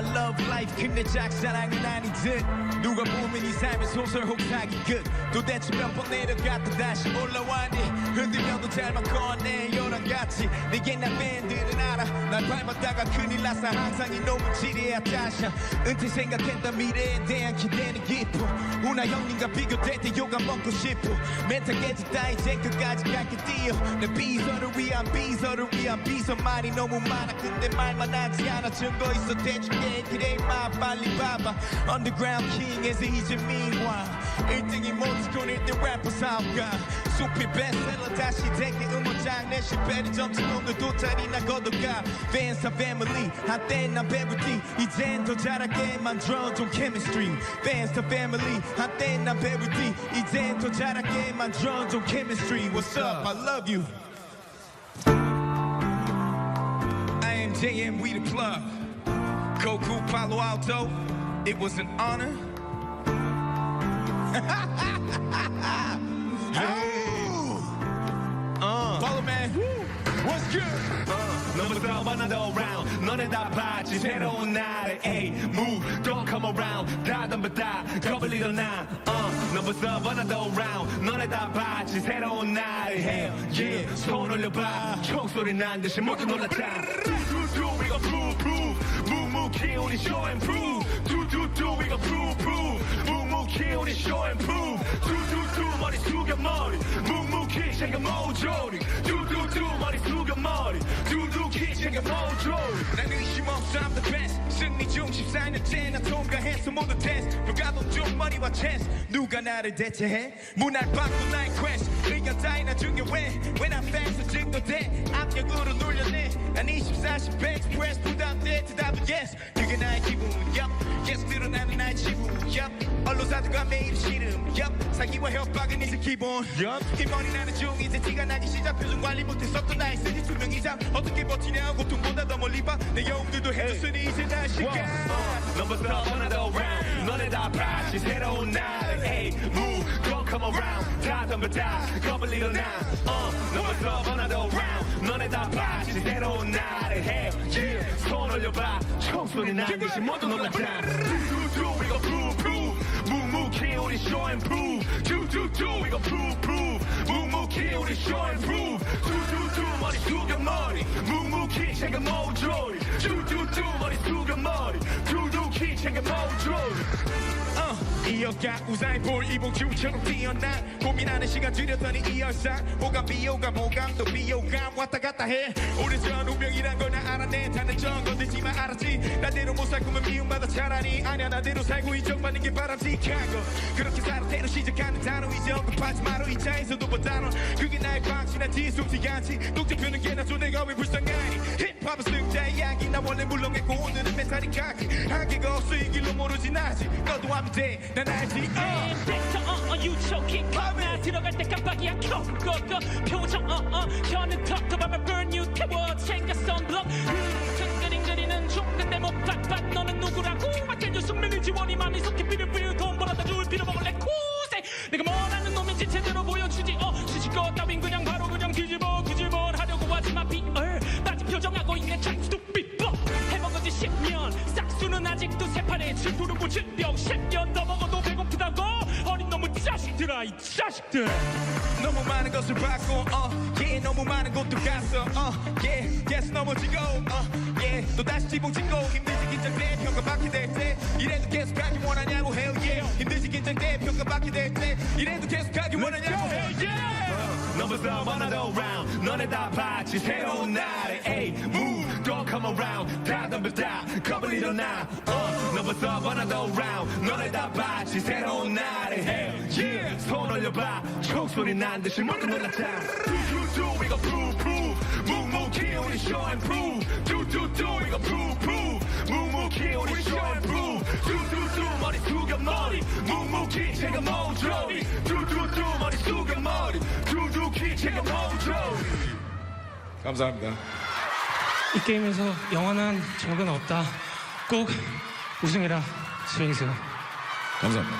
Love life. 근데 짝사랑은 아니듯 누가 보면 이 삶의 소설 혹사기 끝. 도대체 몇 번 내려갔다 다시 올라왔니 흔들려도 잘 바꿔내 요랑 같이. 내게 난 밴드는 알아. 날 밟았다가 큰일 나서 항상 이놈은 지뢰야 다시야 은퇴 생각했다 미래에 대한 기대는 깊어. 우나 형님과 비교될 때 욕안 먹고 싶어. 멘탈 깨졌다 이제 끝까지 갈게 뛰어. 내 비서를 위한 비서를 위한 비서 말이 너무 많아. 근데 말만 하지 않아. 증거 있어 대줄게 그래 마. 빨리 봐봐. Underground King에서 이제 meanwhile. 1등이 모티 콘 1등 래퍼 사업가 숲이 베스트셀러 다시 대게 음원장 내 실패를 점치 오늘도 자리나 거둬가 Fans are family 한땐 난 배우디 이젠 더 잘하게 만들어준 chemistry Fans are family 한땐 난 배우디 이젠 더 잘하게 만들어준 chemistry What's up I love you I am JM We the plug Goku Palo Alto It was an honor uh, Follow man What's good? 너부터 하나도 round 너네 다 봤지 새로운 날에 에이 move don't come around 다 덤벼 다 겁을 일어나 uh, 너부터 하나도 round 너네 다 봤지 새로운 날에 hell yeah 손 올려봐 총소리 난 듯이 모두 놀랐다 두두두 we gon' prove prove 묵묵히 우리 show and prove 두두 우리 show prove 두두두 머리 숙여 머리. 묵묵히 챙겨 모조리. 두두두 머리 숙여 머리. 두둑히 챙겨 모조리. 난 의심 없어 I'm the best. 승리 중 14년째 나 통과했어 모든 테스트 불가동 중 머리와 체스 누가 나를 대체해? 문화를 바꿔 나의 quest. 의견 따위 나중에 왜왜 난 팬스 증거돼. 압력으로 놀려내 난 24시 백스프레스 부담돼 대답은 yes. 그게 나의 기분. Yup. yes 드러나는 나의 지분 yup. 언론사들과 매일 씨름. Yup. 사기와 협박은 이제 기본. Yup. 힘머리 나는 중 이제 티가 나기 시작. 표정 관리 못했었던 나의 쓰니 투명 이상 어떻게 버티냐 고통보다 더 멀리 봐내 영웅들도 해줬으니 이제 날 시간. 너부터 하나도 round? 너네 다 봤지 새로운 날 에이 move. Don't come around. 다 덤벼 다. 겁을 일어나 uh, 너부터 총소리 난 듯이 모두 놀랐다 두두두 we gon' prove prove 묵묵히 우리 show and prove. 두두두 prove prove 묵묵히 우리 show and prove. 두두두 머리 숙여 머리. 묵묵히 챙겨 모조리. 두두두 머리 숙여 머리. 두둑히 챙겨 모조리 어, 이어가 우사히 볼 이봉주처럼 뛰어나. 고민하는 시간 줄였더니 이열상 호감 비호감 호감 또 비호감 왔다 갔다 해. 오래전 운명이란 걸 나 알아내. 다는 정 건들지만 알았지? 나대로 못살 거면 미움받아 차라리 아냐 나대로 살고 인정받는 게 바람직한 거 그렇게 살아 대로 시작하는 단어 이제 언급하지 마로 이 차에서도 보단어 그게 나의 방식이지 속지 않지. 독재 펴는 게나 줘. 내가 왜 불쌍하니? 힙합은 승자의 이야기 나 원래 물렁했고 오늘은 멘탈이 각기 한계가 없어. 이 길로 모르진 아직 너도 하면 돼난 어. 벡터 어어 유초킹 나 들어갈 때 깜빡이야. 켜고고 표정 어어. 켜는 턱더 밤에 burn you 태워 챙겨 선블럭 끈끈잉거리는 중 근데 못 밭밭 너는 누구라고? 맡겨줘 숙면의 지원이 맘이 속히 비밀비밀 돈 벌어다 줄 필요 먹을래? 쿠세! 내가 뭐라는 놈인지 제대로 보여주지. 어 시시거 따 10년 싹수는 아직도 새판에 질투르고 질병 10년 더 먹어도 배고프다고? 어린 놈의 자식들아 이 자식들. 너무 많은 것을 봤고 어 yeah, 너무 많은 곳도 갔어 어 yeah, 계속 넘어지고 어 yeah, 또 다시 지붕지고 힘들지 긴장돼 평가받게 될때 이래도 계속 가기 원하냐고 hell yeah. 힘들지 긴장돼 평가받게 될때 이래도 계속 가기 원하냐고 hell yeah. 너부터 하나도 round 너네 다 봤지 새로운 날에 에이 move don't come around 너부터 하나도 round. 너네 다 봤지 새로운 날에. Hell yeah. 손 올려봐. 총소리 난 듯이 모두 놀랐다. 두두두 we gon' prove prove 묵묵히 우리 show and prove. 두두두 we gon' prove prove 묵묵히 우리 show and prove. 두두두 머리 숙여 머리. 묵묵히 챙겨 모조리. 두두두 머리 숙여 머리. 두둑히 챙겨 모조리. 감사합니다. 이 게임에서 영원한 적은 없다. 꼭 우승해라, 스윙스. 감사합니다